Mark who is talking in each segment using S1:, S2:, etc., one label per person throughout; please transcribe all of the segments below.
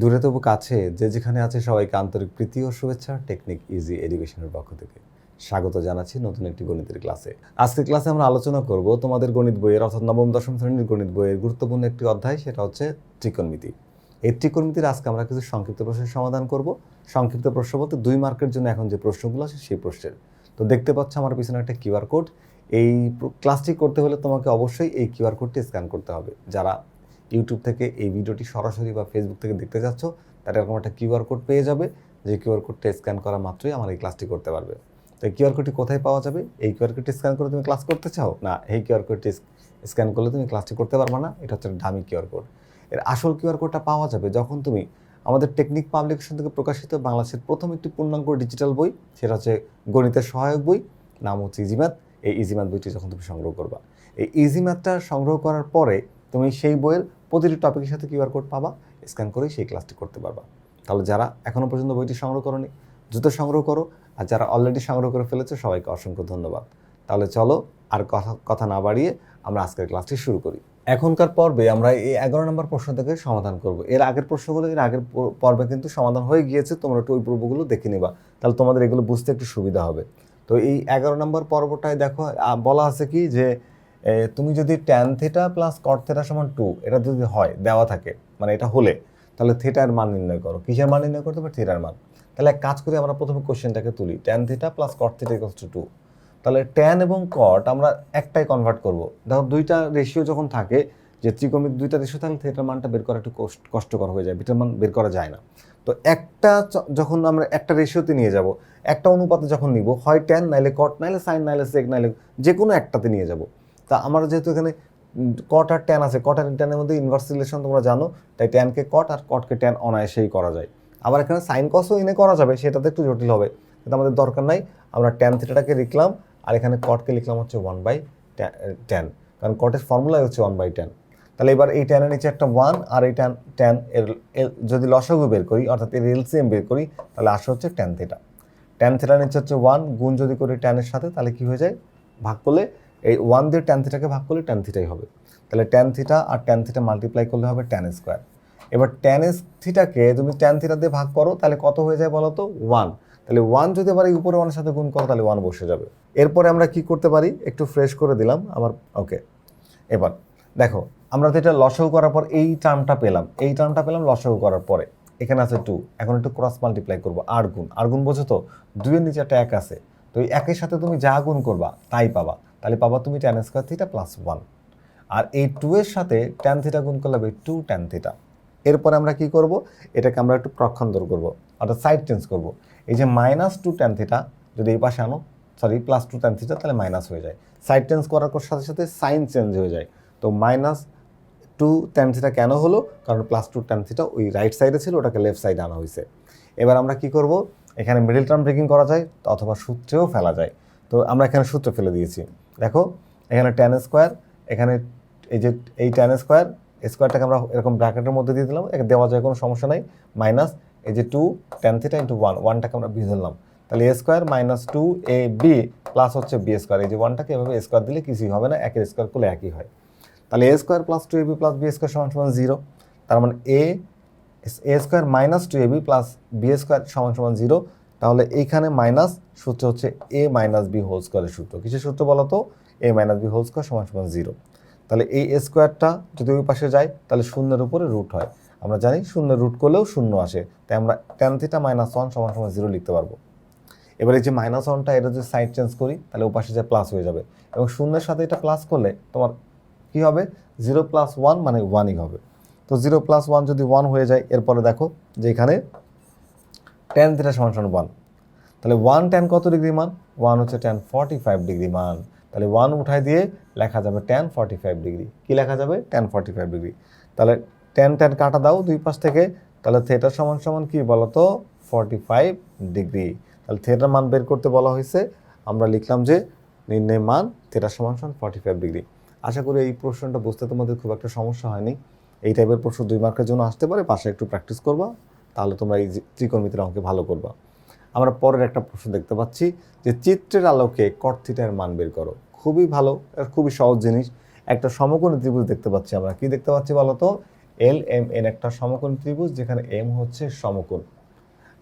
S1: দূরে তবু কাছে, যে যেখানে আছে সবাইকে আন্তরিক প্রীতি ও শুভেচ্ছা, টেকনিক ইজি এডুকেশনের পক্ষ থেকে। স্বাগত জানাচ্ছি নতুন একটি গণিতের ক্লাসে। আজকের ক্লাসে আমরা আলোচনা করব তোমাদের গণিত বইয়ের, অর্থাৎ নবম, দশম শ্রেণির গণিত বইয়ের গুরুত্বপূর্ণ একটি অধ্যায়, সেটা হচ্ছে ত্রিকোণমিতি। এই ত্রিকোণমিতির আজকে আমরা কিছু সংক্ষিপ্ত প্রশ্নের সমাধান করব। সংক্ষিপ্ত প্রশ্ন বলতে দুই মার্কের জন্য এখন যে প্রশ্নগুলো আছে, সেই প্রশ্নের। তো দেখতে পাচ্ছ আমার পিছনে একটা কিউআর কোড। এই ক্লাসটি করতে হলে তোমাকে অবশ্যই এই কিউআর কোডটি স্ক্যান করতে হবে। যারা ইউটিউব থেকে এই ভিডিওটি সরাসরি বা ফেসবুক থেকে দেখতে যাচ্ছ তারা এরকম একটা কিউআর কোড পেয়ে যাবে। যে কিউআর কোডটা স্ক্যান করা মাত্রই আমার এই ক্লাসটি করতে পারবে। তো কিউআর কোডটি কোথায় পাওয়া যাবে? এই কিউআর কোডটি স্ক্যান করে তুমি ক্লাস করতে চাও? না, এই কিউআর কোডটি স্ক্যান করলে তুমি ক্লাসটি করতে পারবে না। এটা হচ্ছে ডামি কিউআর কোড এর আসল কিউআর কোডটা পাওয়া যাবে যখন তুমি আমাদের টেকনিক পাবলিকেশন থেকে প্রকাশিত বাংলাদেশের প্রথম একটি পূর্ণাঙ্গ ডিজিটাল বই, সেটা হচ্ছে গণিতের সহায়ক বই, নাম হচ্ছে ইজিম্যাথ এই ইজিম্যাথ বইটি যখন তুমি সংগ্রহ করবা। এই ইজি ম্যাথটা সংগ্রহ করার পরে তুমি সেই বইয়ের প্রতিটি টপিকের সাথে কিউআর কোড পাবা স্ক্যান করেই সেই ক্লাসটি করতে পারবা। তাহলে যারা এখনও পর্যন্ত বইটি সংগ্রহ করনি, দ্রুত সংগ্রহ করো, আর যারা অলরেডি সংগ্রহ করে ফেলেছে, সবাইকে অসংখ্য ধন্যবাদ। তাহলে চলো আর কথা কথা না বাড়িয়ে আমরা আজকের ক্লাসটি শুরু করি। এখনকার পর্বে আমরা এই এগারো নম্বর প্রশ্ন থেকে সমাধান করব। এর আগের প্রশ্নগুলো, এর আগের পর্বে কিন্তু সমাধান হয়ে গিয়েছে, তোমরা একটু ওই পর্বগুলো দেখে নিবা। তাহলে তোমাদের এগুলো বুঝতে একটু সুবিধা হবে। তো এই এগারো নম্বর পর্বটায় দেখো বলা আছে কি যে তুমি যদি tan theta plus cot theta সমান টু এটা যদি হয়, দেওয়া থাকে মানে এটা হলে, তাহলে থিটার মান নির্ণয় করো। কিসের মান নির্ণয় করতে পারে থিটার মান। তাহলে এক কাজ করে, আমরা প্রথমে কোশ্চেনটাকে তুলি। Tan theta plus cot theta equals to two তাহলে ট্যান এবং কট আমরা একটাই কনভার্ট করব। দেখো, দুইটা রেশিও যখন থাকে, যে ত্রিকোণমিত দুইটা রেশিও থাকলে থিটার মানটা বের করা একটু কষ্ট- কষ্টকর হয়ে যায় বিটার মান বের করা যায় না। তো একটা যখন আমরা একটা রেশিওতে নিয়ে যাব, একটা অনুপাতে যখন নিব, হয় ট্যান নাইলে কট নাইলে সাইন নাইলে সেক নাইলে যে কোনো একটাতে নিয়ে যাব। তা আমার যেহেতু এখানে কট আর ট্যান আছে কট আর ট্যানের মধ্যে ইনভার্স রিলেশন তোমরা জানো, তাই ট্যানকে কট আর কটকে ট্যান অনায়াসেই করা যায়। আবার এখানে সাইন কসও এনে করা যাবে, সেটাতে একটু জটিল হবে, কিন্তু আমাদের দরকার নাই, আমরা ট্যান থিটাটাকে লিখলাম, আর এখানে কটকে লিখলাম হচ্ছে ওয়ান বাই ট্যান কারণ কটের ফর্মুলাই হচ্ছে ওয়ান বাই ট্যান তাহলে এবার এই ট্যানের নিচে একটা ওয়ান আর এই ট্যান ট্যান এর যদি লসাগু বের করি, অর্থাৎ এর এলসিএম বের করি, তাহলে আসে হচ্ছে ট্যান থিটা ট্যান থিটার নিচে হচ্ছে ওয়ান গুণ যদি করি ট্যানের সাথে, তাহলে কী হয়ে যায়? ভাগ করলে এই ওয়ান দিয়ে ট্যান থিটাকে ভাগ করলে ট্যান থিটাই হবে। তাহলে ট্যান থিটা আর ট্যান থিটা মাল্টিপ্লাই করলে হবে ট্যান স্কোয়ার এবার ট্যান থিটাকে তুমি ট্যান থিটা দিয়ে ভাগ করো, তাহলে কত হয়ে যায় বলো তো ওয়ান তাহলে ওয়ান যদি আবার এই উপরে ওয়ানের সাথে গুণ করো, তাহলে ওয়ান বসে যাবে। এরপরে আমরা কি করতে পারি? একটু ফ্রেশ করে দিলাম আমার ওকে এবার দেখো, আমরা তো এটা লসাগু করার পর এই টার্মটা পেলাম। এই টার্মটা পেলাম লসাগু করার পরে। এখানে আছে টু এখন একটু ক্রস মাল্টিপ্লাই করব। আর গুণ। আর গুণ বোঝো তো, দুইয়ের নিচে একটা এক আছে। তো এই একের সাথে তুমি যা গুণ করবা, তাই পাবা। তাহলে পাবা তুমি tan square theta plus one আর এই টু এর সাথে ট্যান থিটা গুণ করলে হবে টু ট্যান থিটা এরপরে আমরা কি করব? এটাকে আমরা একটু প্রক্ষান্তর করব, অর্থাৎ সাইড চেঞ্জ করব। এই যে মাইনাস টু ট্যান থিটা যদি এই পাশে আনো sorry plus two tan theta তাহলে মাইনাস হয়ে যায়। সাইড চেঞ্জ করার সাথে সাথে সাইন চেঞ্জ হয়ে যায়। তো মাইনাস টু ট্যান থিটা কেন হলো? কারণ প্লাস টু ট্যান থিটা ওই রাইট সাইডে ছিল, ওটাকে লেফট সাইডে আনা হয়েছে। এবার আমরা কি করব? এখানে মিডল টার্ম ব্রেকিং করা যায়, অথবা সূত্রেও ফেলা যায়। তো আমরা এখানে সূত্র ফেলে দিয়েছি। দেখো, এখানে ট্যান স্কোয়ার এখানে এই যে এই ট্যান স্কোয়ার স্কোয়ারটাকে আমরা এরকম ব্র্যাকেটের মধ্যে দিয়ে দিলাম, একে দেওয়া যায়, কোনো সমস্যা নাই মাইনাস এই যে two tan theta into one ওয়ানটাকে আমরা বি ধরলাম। তাহলে A square minus two A B plus হচ্ছে বি স্কোয়ার এই যে ওয়ানটাকে এভাবে স্কোয়ার দিলে কিছুই হবে না, একের স্কোয়ার করলে একই হয়। তাহলে A square plus two A B plus B square সমান সমান জিরো তার মানে A A square minus two A B plus B square সমান সমান জিরো তাহলে এইখানে মাইনাস সূত্র হচ্ছে এ মাইনাস বি হোল স্কোয়ারের সূত্র। কিসের সূত্র বলো তো A minus B whole square সমান সমান জিরো তাহলে এই এ স্কোয়ারটা যদি ওই পাশে যায়, তাহলে শূন্যের উপরে রুট হয়। আমরা জানি শূন্যের রুট করলেও শূন্য আসে। তাই আমরা টেন থিটা মাইনাস ওয়ান সমান সমান জিরো লিখতে পারব। এবার এই যে মাইনাস ওয়ানটা এটা যদি সাইড চেঞ্জ করি, তাহলে ওপাশে যে প্লাস হয়ে যাবে। এবং শূন্যের সাথে এটা প্লাস করলে তোমার কি হবে? জিরো প্লাস ওয়ান মানে ওয়ানই হবে। তো জিরো প্লাস ওয়ান যদি ওয়ান হয়ে যায়, এরপরে দেখো যে এখানে টেন থিটা সমান সমান ওয়ান তাহলে ওয়ান টেন কত ডিগ্রি মান? ওয়ান হচ্ছে টেন ফর্টি ফাইভ ডিগ্রি মান। তাহলে ওয়ান উঠাই দিয়ে লেখা যাবে টেন ফর্টি ফাইভ ডিগ্রি কী লেখা যাবে? টেন ফর্টি ফাইভ ডিগ্রি তাহলে টেন টেন কাটা দাও দুই পাশ থেকে। তাহলে থিয়েটার সমান সমান কি বলো তো ফর্টি ফাইভ ডিগ্রি তাহলে থিয়েটার মান বের করতে বলা হয়েছে। আমরা লিখলাম যে নির্ণয় মান থিয়েটার সমান সমান ফর্টি ফাইভ ডিগ্রি আশা করি এই প্রশ্নটা বুঝতে তোমাদের খুব একটা সমস্যা হয়নি। এই টাইপের প্রশ্ন দুই মার্কের জন্য আসতে পারে। পাশে একটু প্র্যাকটিস করবা। তাহলে তোমরা এই ত্রিকোণমিতির অঙ্কে ভালো করবা। আমরা পরের একটা প্রশ্ন দেখতে পাচ্ছি যে চিত্রের আলোকে কর্থিটার মান বের করো। খুবই ভালো খুবই সহজ জিনিস। একটা সমকোণী ত্রিভুজ দেখতে পাচ্ছি আমরা। কি দেখতে পাচ্ছি বলো তো? এল এম এন একটা সমকোণ ত্রিভুজ যেখানে এম হচ্ছে সমকোণ।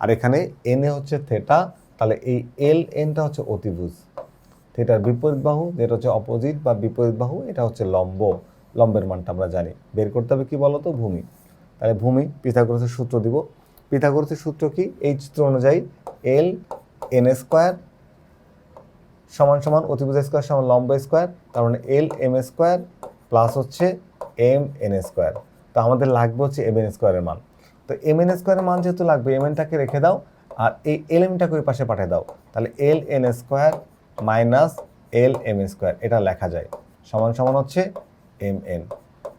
S1: আর এখানে এন এ হচ্ছে থেটা তাহলে এই এল এনটা হচ্ছে অতিভুজ। থেটার বিপরীত বাহু, যেটা হচ্ছে অপোজিট বা বিপরীত বাহু, এটা হচ্ছে লম্ব। লম্বের মানটা আমরা জানি। বের করতে হবে কি বলতো ভূমি। তাহলে ভূমি, পিথাগোরাসের সূত্র দিব। পিথাগোরাসের সূত্র কি? এই চিত্র অনুযায়ী এল এন স্কোয়ার সমান সমান অতিভুজ স্কোয়ার সমান লম্ব স্কোয়ার তার মানে এল এম স্কোয়ার প্লাস হচ্ছে এম এন স্কোয়ার তো আমাদের লাগবে হচ্ছে এম এন স্কোয়ারের মান। তো এম এন স্কোয়ারের মান যেহেতু লাগবে এম এনটাকে রেখে দাও, আর এই এল এমটাকে ওই পাশে পাঠিয়ে দাও, তাহলে L N square minus L M square এটা লেখা যায়। সমান সমান হচ্ছে এম এন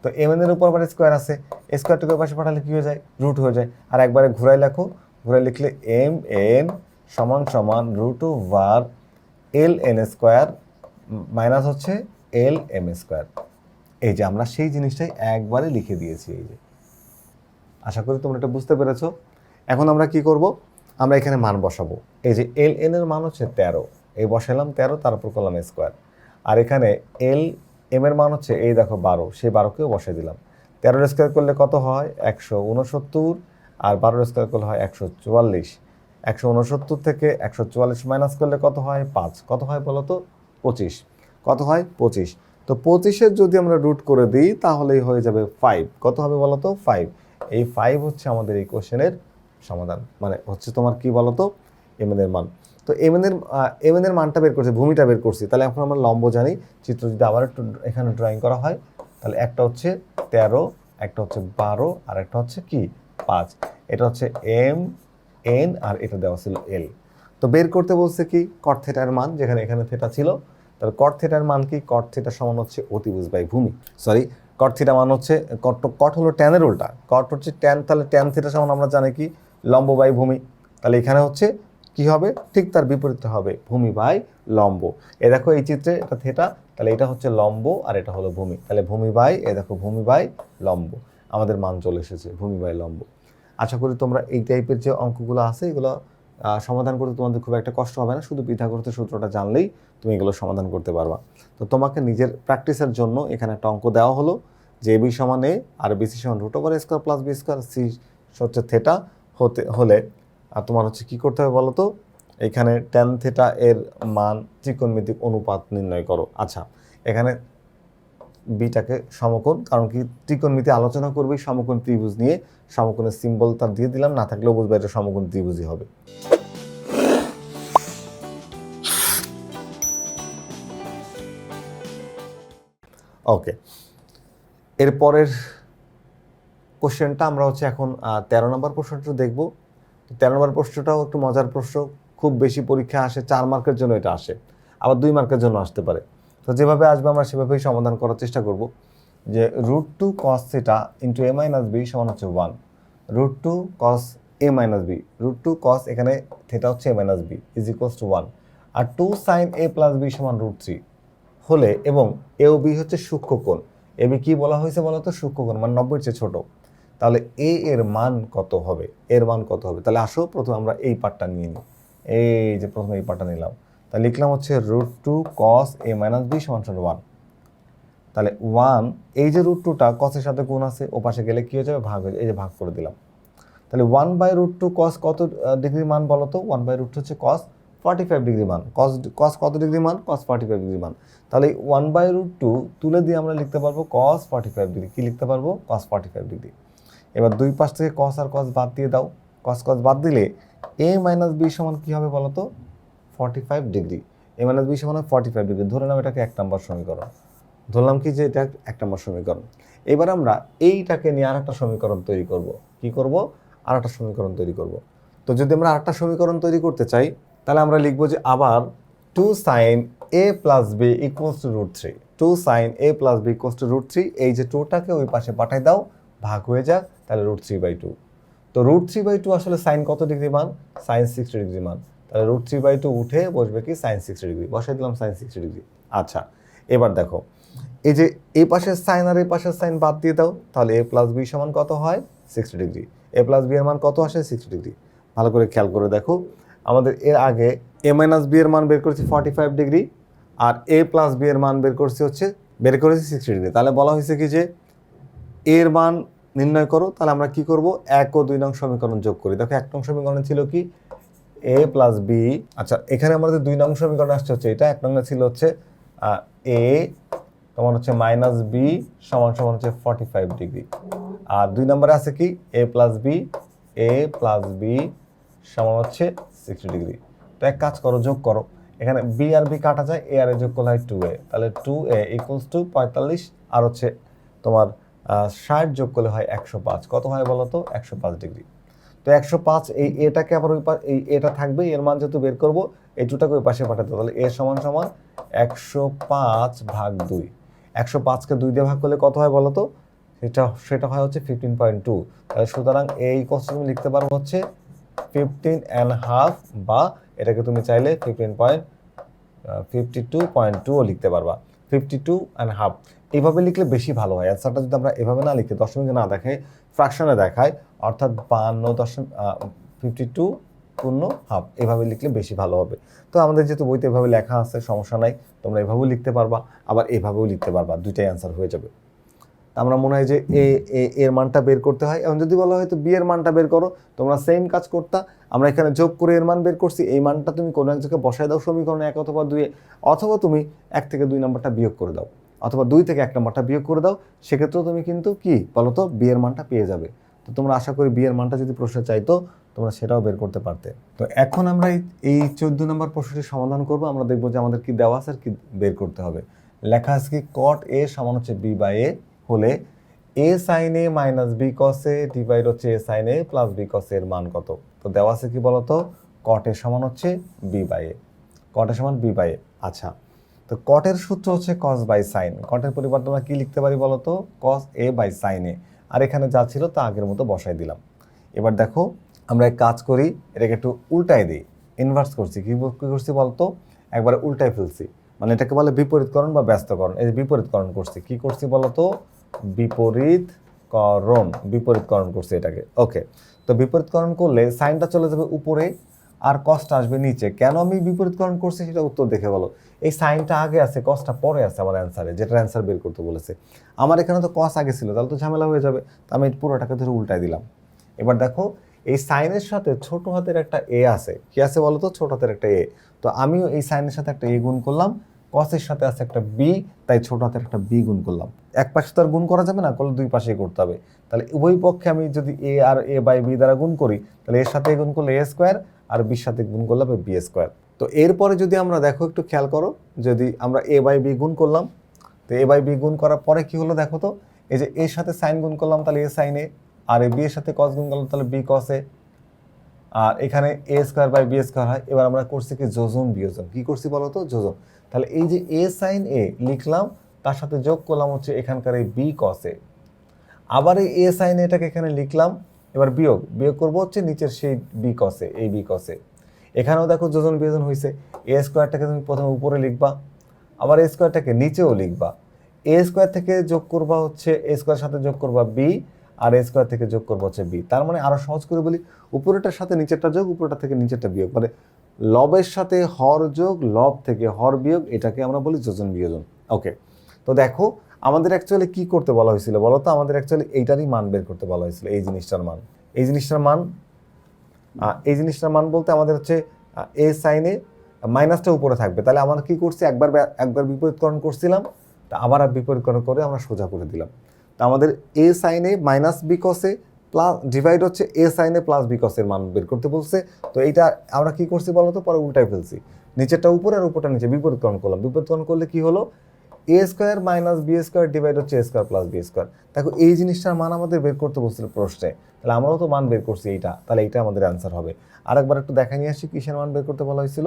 S1: তো এম এর উপর আবার স্কোয়ার আছে স্কোয়ারটাকে পাশে পাঠালে কী হয়ে যায়? রুট হয়ে যায়। আর একবারে ঘুরাই লেখো ঘুরাই লিখলে এম এন সমান সমান root over L N square minus হচ্ছে এল এম স্কোয়ার এই যে আমরা সেই জিনিসটাই একবারে লিখে দিয়েছি এই যে। আশা করি তোমরা এটা বুঝতে পেরেছ। এখন আমরা কি করব? আমরা এখানে মান বসাবো। এই যে এল এন এর মান হচ্ছে তেরো। এই বসালাম তেরো, তারপর করলাম স্কোয়ার আর এখানে এল এম এর মান হচ্ছে, এই দেখো বারো, সেই বারোকেও বসিয়ে দিলাম। তেরোর স্কোয়ার করলে কত হয়? একশো উনসত্তর আর বারোর স্কোয়ার করলে হয় একশো চুয়াল্লিশ। একশো উনসত্তর থেকে একশো চুয়াল্লিশ মাইনাস করলে কত হয়? পাঁচ। কত হয় বলো তো? পঁচিশ। কত হয়? পঁচিশ। তো পঁচিশের যদি আমরা রুট করে দিই, তাহলেই হয়ে যাবে ফাইভ কত হবে বলো তো? ফাইভ এই ফাইভ হচ্ছে আমাদের এই কোশ্চেনের সমাধান। মানে হচ্ছে তোমার কি বলো তো? এমএনের মান। তো এমএনের এমএনের মানটা বের করছি, ভূমিটা বের করছি। তাহলে এখন আমরা লম্ব জানি, চিত্র যদি আবার একটু এখানে ড্রয়িং করা হয়, তাহলে একটা হচ্ছে তেরো, একটা হচ্ছে বারো, আর একটা হচ্ছে কি? পাঁচ। এটা হচ্ছে এম এন আর এটা দেওয়া ছিল এল তো বের করতে বলছে কি? কট থেটার মান, যেখানে এখানে থেটা ছিল। তাহলে কট থেটার মান কি? কট থেটা সমান হচ্ছে অতিভুজ বাই ভূমি। সরি কট থিটা মান হচ্ছে কট কট হলো ট্যানের উল্টা। কট হচ্ছে ট্যান তাহলে ট্যান থিটা সমান আমরা জানি কি? লম্ব বাই ভূমি। তাহলে এখানে হচ্ছে কি হবে? ঠিক তার বিপরীতে হবে ভূমি বাই লম্ব। এ দেখো এই চিত্রে এটা থেটা তাহলে এটা হচ্ছে লম্ব আর এটা হলো ভূমি। তাহলে ভূমি বাই, এ দেখো ভূমি বাই লম্ব। আমাদের মান চলে এসেছে, ভূমি বাই লম্ব। আশা করি তোমরা এই টাইপের যে অঙ্কগুলো আছে, এগুলো সমাধান করতে তোমাদের খুব একটা কষ্ট হবে না। শুধু পিথাগোরাসের সূত্রটা জানলেই তুমি এগুলো সমাধান করতে পারবা। তো তোমাকে নিজের প্র্যাকটিসের জন্য এখানে একটা অঙ্ক দেওয়া হলো যে বি সমান এ আর বিসি সমান root over square plus B square C হচ্ছে থেটা হতে, হলে আর তোমার হচ্ছে কি করতে হবে বলো তো? এখানে ট্যান থেটা এর মান ত্রিকোণমিতিক অনুপাত নির্ণয় করো। আচ্ছা এখানে বিটাকে সমকোণ, কারণ কি ত্রিকোণমিতি আলোচনা করবে সমকোণ ত্রিভুজ নিয়ে। সমকোণের সিম্বল তার দিয়ে দিলাম, না থাকলেও বুঝবে এটা সমকোণ ত্রিভুজই হবে। ওকে এরপরের কোশ্চেনটা আমরা হচ্ছে এখন তেরো নম্বর কোশ্চেনটা দেখব। তেরো নম্বর প্রশ্নটাও একটু মজার প্রশ্ন। খুব বেশি পরীক্ষা আসে, চার মার্কের জন্য এটা আসে। আবার দুই মার্কের জন্য আসতে পারে। তো যেভাবে আসবে আমরা সেভাবেই সমাধান করার চেষ্টা করব যে root two cos theta into A minus B সমান হচ্ছে one root two cos A minus B root two cos এখানে থিটা হচ্ছে A minus B is equals to one R two sine A plus B সমান root three হলে এবং এ ও B হচ্ছে সূক্ষ্মকোণ B কি বলা হয়েছে বলো তো সূক্ষ্মকোণ মানে নব্বইয়ের চেয়ে ছোট। তাহলে এ এর মান কত হবে? এর মান কত হবে? তাহলে আসো, প্রথমে আমরা এই পার্টটা নিয়ে নিই। এই যে প্রথমে এই পার্টটা নিলাম। তাহলে লিখলাম হচ্ছে root two cos A minus B সমান সমান ওয়ান তাহলে ওয়ান এই যে রুট টুটা কসের সাথে কোণ আছে ও পাশে গেলে কী হয়ে যাবে? ভাগ হয়ে এই যে ভাগ করে দিলাম। তাহলে one by root two cos কত ডিগ্রি মান বলো তো? ওয়ান বাই রুট টু হচ্ছে কস ফর্টি ফাইভ ডিগ্রি মান। কস কস কত ডিগ্রি মান? কস ফর্টি ফাইভ ডিগ্রি মান। তাহলে ওয়ান বাই রুট টু তুলে দিয়ে আমরা লিখতে পারব কস ফর্টি ফাইভ ডিগ্রি কী লিখতে পারব? কস ফর্টি ফাইভ ডিগ্রি এবার দুই পাশ থেকে কস আর কস বাদ দিয়ে দাও। কস কস বাদ দিলে এ মাইনাস বি সমান কী হবে বলো তো forty five degree A minus B সমান ফর্টি ফাইভ ডিগ্রি ধরে নাও এটাকে এক নম্বর সমীকরণ। ধরলাম কি যে এটা এক নম্বর সমীকরণ। এবার আমরা এইটাকে নিয়ে আর একটা সমীকরণ তৈরি করব। কি করব? আর একটা সমীকরণ তৈরি করব। তো যদি আমরা আরেকটা সমীকরণ তৈরি করতে চাই, তাহলে আমরা লিখব যে আবার two sine A plus B equals two root three two sine A plus B equals two root three এই যে টুটাকে ওই পাশে পাঠাই দাও, ভাগ হয়ে যাক। তাহলে রুট থ্রি বাই টু তো রুট থ্রি বাই টু আসলে সাইন কত ডিগ্রি মান? সাইন সিক্সটি ডিগ্রি মান। তাহলে রুট থ্রি বাই টু উঠে বসবে কি? সাইন সিক্সটি ডিগ্রি বসাই দিলাম সাইন সিক্সটি ডিগ্রি আচ্ছা এবার দেখো, এই যে এই পাশের সাইন আর এই পাশের সাইন বাদ দিয়ে দাও, তাহলে এ প্লাস বি সমান কত হয়? Sixty degree A plus B এর মান কত আসে? সিক্সটি ডিগ্রি ভালো করে খেয়াল করে দেখো, আমাদের এর আগে এ মাইনাস বি এর মান বের করেছি ফর্টি ফাইভ ডিগ্রি আর এ প্লাস বি এর মান বের করছি হচ্ছে, বের করেছি সিক্সটি ডিগ্রি তাহলে বলা হয়েছে কি যে, এর মান নির্ণয় করো, তাহলে আমরা কি করব? এক ও দুই নং সমীকরণ যোগ করি। দেখো, এক নং সমীকরণে ছিল কি? এ প্লাস বি আচ্ছা এখানে আমাদের দুই নং সমীকরণ আসছে হচ্ছে এটা, এক নং ছিল হচ্ছে এ তোমার হচ্ছে মাইনাস বি সমান সমান হচ্ছে ফর্টি ফাইভ ডিগ্রি আর দুই নম্বরে আছে কি? A plus B A plus B সমান হচ্ছে সিক্সটি ডিগ্রি তো এক কাজ করো, যোগ করো। এখানে বি আর বি কাটা যায় এ আর এ যোগ করলে হয় টু এ তাহলে টু এ ইকুয়ালস টু পঁয়তাল্লিশ, আর হচ্ছে তোমার ষাট যোগ করলে হয় একশো পাঁচ। কত হয় বলো তো? একশো পাঁচ ডিগ্রি। তো একশো পাঁচ, এই এটাকে আবার ওই এই এটা থাকবে এর মান যেহেতু বের করব, এই দুটাকে ওই পাশে পাঠাতে। তাহলে এর সমান সমান একশো পাঁচ ভাগ দুই। একশো পাঁচকে দুই দিয়ে ভাগ করলে কত হয় বলো তো? সেটা সেটা হয় হচ্ছে ফিফটিন পয়েন্ট টু। তাহলে সুতরাং এই কষ্ট তুমি লিখতে পারব হচ্ছে ফিফটিন অ্যান্ড হাফ বা এটাকে তুমি চাইলে fifteen point fifty two point টুও লিখতে পারবা। ফিফটি টু অ্যান্ড হাফ এইভাবে লিখলে বেশি ভালো হয়। অ্যান্সারটা যদি আমরা এভাবে না লিখি, দশমিকে না দেখাই ফ্র্যাকশনে দেখায় অর্থাৎ বান্ন দশম ফিফটি টু পূর্ণ হাফ এভাবে লিখলে বেশি ভালো হবে। তো আমাদের যেহেতু বইতে এভাবে লেখা আছে, সমস্যা নাই, তোমরা এভাবেও লিখতে পারবা, আবার এভাবেও লিখতে পারবা। দুইটাই অ্যান্সার হয়ে যাবে। আমরা মনে হয় যে এ এর মানটা বের করতে হয়। এখন যদি বলা হয় তো বি এর মানটা বের করো, তোমরা সেম কাজ করতা, আমরা এখানে যোগ করে এর মান বের করছি, এই মানটা তুমি কোনো এক জায়গায় বসায় দাও, সমীকরণে এক অথবা দুয়ে অথবা তুমি এক থেকে দুই নম্বরটা বিয়োগ করে দাও, অথবা দুই থেকে এক নম্বরটা বিয়োগ করে দাও, সেক্ষেত্রেও তুমি কিন্তু কি বলো তো বি এর মানটা পেয়ে যাবে। তো তোমরা আশা করি বি এর মানটা যদি প্রশ্নে চাইতো, তোমরা সেটাও বের করতে পারতে। তো এখন আমরা এই- চোদ্দ নম্বর প্রশ্নটির সমাধান করব, আমরা দেখব যে আমাদের কি দেওয়া আছে আর কি বের করতে হবে। লেখা আছে কি কট এ সমান হচ্ছে বি বাই এ হলে A sine A minus B cos divide হচ্ছে A sine A plus B cos এর মান কত? তো দেওয়া আছে কি বলতো? কট এ সমান হচ্ছে বি বাই এ কট এ সমান বি বাই এ আচ্ছা তো কটের সূত্র হচ্ছে কস বাই সাইন কটের পরিবর্তে আমরা কি লিখতে পারি বলতো? কস এ বাই সাইন এ আর এখানে যা ছিল তা আগের মতো বসাই দিলাম। এবার দেখো, আমরা এক কাজ করি, এটাকে একটু উল্টাই দিই। ইনভার্স করছি। কি করছি বলতো? একবারে উল্টাই ফেলছি। মানে এটাকে বলে বিপরীতকরণ বা ব্যস্তকরণ। এই বিপরীতকরণ করছি। কি করছি বলতো? বিপরীতকরণ বিপরীতকরণ করছি এটাকে। ওকে তো বিপরীতকরণ করলে সাইনটা চলে যাবে উপরে আর কস্টটা আসবে নিচে। কেন আমি বিপরীতকরণ করছি সেটা উত্তর দেখে বলো। এই সাইনটা আগে আছে কসটা পরে আছে আমার অ্যান্সারে যেটা অ্যান্সার বের করতে বলেছে। আমার এখানে তো কস আগে ছিল, তাহলে তো ঝামেলা হয়ে যাবে। তো আমি পুরোটাকে ধরে উল্টাই দিলাম। এবার দেখো, এই সাইনের সাথে ছোট হাতের একটা এ আছে। কি আছে বলো তো? ছোট হাতের একটা এ তো আমিও এই সাইনের সাথে একটা এ গুণ করলাম। কসের সাথে আছে একটা বি, তাই ছোট হাতের একটা বি গুণ করলাম। এক পাশে তো আর গুণ করা যাবে না, করলে দুই পাশেই করতে হবে। তাহলে উভয় পক্ষে আমি যদি এ আর এ বাই বি দ্বারা গুণ করি, তাহলে এর সাথে গুণ করলে এ স্কোয়ার, আর বির সাথে গুণ করলে হবে বি স্কোয়ার। তো এরপরে যদি আমরা দেখো, একটু খেয়াল করো, যদি আমরা এ বাই বি গুণ করলাম, তো এ বাই বি গুণ করার পরে কি হলো দেখো তো, এই যে এর সাথে সাইন গুণ করলাম, তাহলে এ সাইন আর এ বি এর সাথে কস গুণ করলাম, তাহলে বি কস আর এখানে A square by B square হয়, এবার আমরা করছি কি, যোজন বিয়োজন। কি করছি বলো তো? যোজন। তাহলে এই যে এ সাইন এ লিখলাম, তার সাথে যোগ করলাম হচ্ছে এখানকার এই বি কস আবার এই এ সাইন এটাকে এখানে লিখলাম, এবার বিয়োগ। বিয়োগ করব হচ্ছে নিচের সেই বি কসে এই বি কসে এখানেও দেখো যোজন বিয়োজন হয়েছে এ স্কোয়ারটাকে তুমি প্রথমে উপরে লিখবা, আবার এ স্কোয়ারটাকে নিচেও লিখবা। এ স্কোয়ার থেকে যোগ করবা হচ্ছে এ স্কোয়ার সাথে যোগ করবা বি আর এ স্কোয়ার থেকে যোগ করবা হচ্ছে বি তার মানে আরও সহজ করে বলি উপরেটার সাথে নিচেরটা যোগ, উপরেটা থেকে নিচেরটা বিয়োগ। মানে লবের সাথে হর যোগ, লব থেকে হর বিয়োগ, এটাকে আমরা বলি যোজন বিয়োজন। ওকে তো দেখো, আমাদের অ্যাকচুয়ালি কি করতে বলা হয়েছিল বলো তো? আমাদের অ্যাকচুয়ালি এইটারই মান বের করতে বলা হয়েছিল, এই জিনিসটার মান। এই জিনিসটার মান এই জিনিসটার মান বলতে আমাদের হচ্ছে এ সাইনে মাইনাসটা উপরে থাকবে। তাহলে আমরা কি করছি? একবার একবার বিপরীতকরণ করছিলাম, তা আবার বিপরীতকরণ করে আমরা সোজা করে দিলাম। তা আমাদের এ সাইনে মাইনাস বিকসে প্লাস ডিভাইড হচ্ছে এ সাইনে প্লাস বিকসের মান বের করতে বলছে। তো এইটা আমরা কি করছি বলো তো পরে উল্টাই ফেলছি। নিচেরটা উপরে আর উপরটা নিচে। বিপরীতকরণ করলাম। বিপরীতকরণ করলে কি হলো? A square minus B square divide হচ্ছে A square plus B square দেখো, এই জিনিসটার মান আমাদের বের করতে বলছিল প্রশ্নে। তাহলে আমরাও তো মান বের করছি এইটা। তাহলে এইটা আমাদের অ্যান্সার হবে। আরেকবার একটু দেখা নিয়ে আসি, কিসের মান বের করতে বলা হয়েছিল?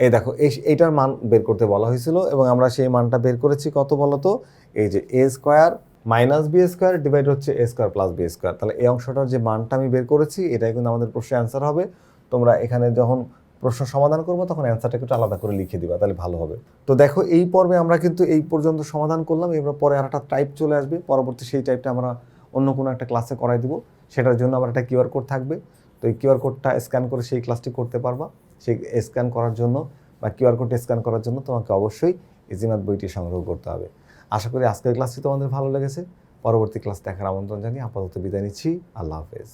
S1: এই দেখো, এই এইটার মান বের করতে বলা হয়েছিল এবং আমরা সেই মানটা বের করেছি কত বলো তো এই যে A square minus B square divide হচ্ছে A square plus B square. তাহলে এই অংশটার যে মানটা আমি বের করেছি, এটাই কিন্তু আমাদের প্রশ্নের অ্যান্সার হবে। তোমরা এখানে যখন প্রশ্ন সমাধান করব, তখন অ্যান্সারটা একটু আলাদা করে লিখে দিবা, তাহলে ভালো হবে। তো দেখো, এই পর্বে আমরা কিন্তু এই পর্যন্ত সমাধান করলাম, এবার পরে আর একটা টাইপ চলে আসবে। পরবর্তী সেই টাইপটা আমরা অন্য কোনো একটা ক্লাসে করাই দিব। সেটার জন্য আবার একটা কিউআর কোড থাকবে। তো এই কিউআর কোডটা স্ক্যান করে সেই ক্লাসটি করতে পারবা। সেই স্ক্যান করার জন্য বা কিউআর কোডটা স্ক্যান করার জন্য তোমাকে অবশ্যই ইজিমাত বইটি সংগ্রহ করতে হবে। আশা করি আজকের ক্লাসটি তোমাদের ভালো লেগেছে। পরবর্তী ক্লাস দেখার আমন্ত্রণ জানিয়ে আপাতত বিদায় নিচ্ছি। আল্লাহ হাফেজ।